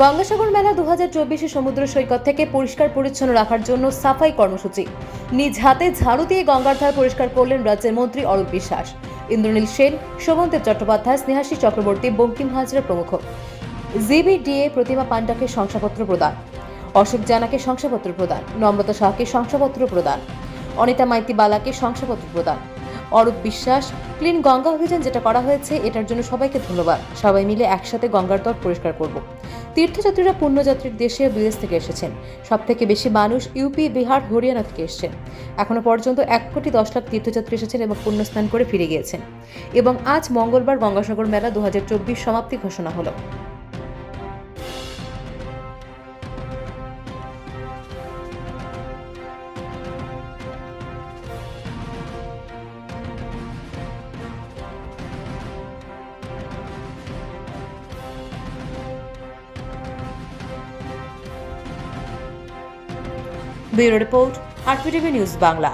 গঙ্গাসাগর মেলা দু হাজার সমুদ্র সৈকত থেকে পরিষ্কার পরিচ্ছন্ন রাখার জন্য সাফাই কর্মসূচি। নিজ হাতে ঝাড়ু দিয়ে গঙ্গার ধার পরিষ্কার করলেন রাজ্যের মন্ত্রী অরূপ বিশ্বাস। ইন্দ্রনীল সেন শোভনদেব চট্টোপাধ্যায়, স্নেহাশী চক্রবর্তী, বঙ্কিম হাজরা প্রমুখ। জিবিডিএ প্রতিমা পাণ্ডাকে শংসাপত্র প্রদান। অশোক জানাকে শংসাপত্র প্রদান। নম্রতা শাহকে শংসাপত্র প্রদান। অনিতা মাইতি বালাকে শংসাপত্র প্রদান। অরূপ বিশ্বাস, ক্লিন গঙ্গা অভিযান যেটা করা হয়েছে, এটার জন্য সবাইকে ধন্যবাদ। সবাই মিলে একসাথে গঙ্গার তট পরিষ্কার করব। তীর্থযাত্রীরা পুণ্যযাত্রীর দেশে বিদেশ থেকে এসেছেন। সব থেকে বেশি মানুষ ইউপি বিহার, হরিয়ানা থেকে এসেছেন। এখনও পর্যন্ত এক কোটি দশ লাখ তীর্থযাত্রী এসেছেন এবং পুণ্যস্নান করে ফিরে গিয়েছেন। এবং আজ মঙ্গলবার গঙ্গাসাগর মেলা দু হাজার চব্বিশ সমাপ্তি ঘোষণা হলো। Bureau report RPTV news Bangla.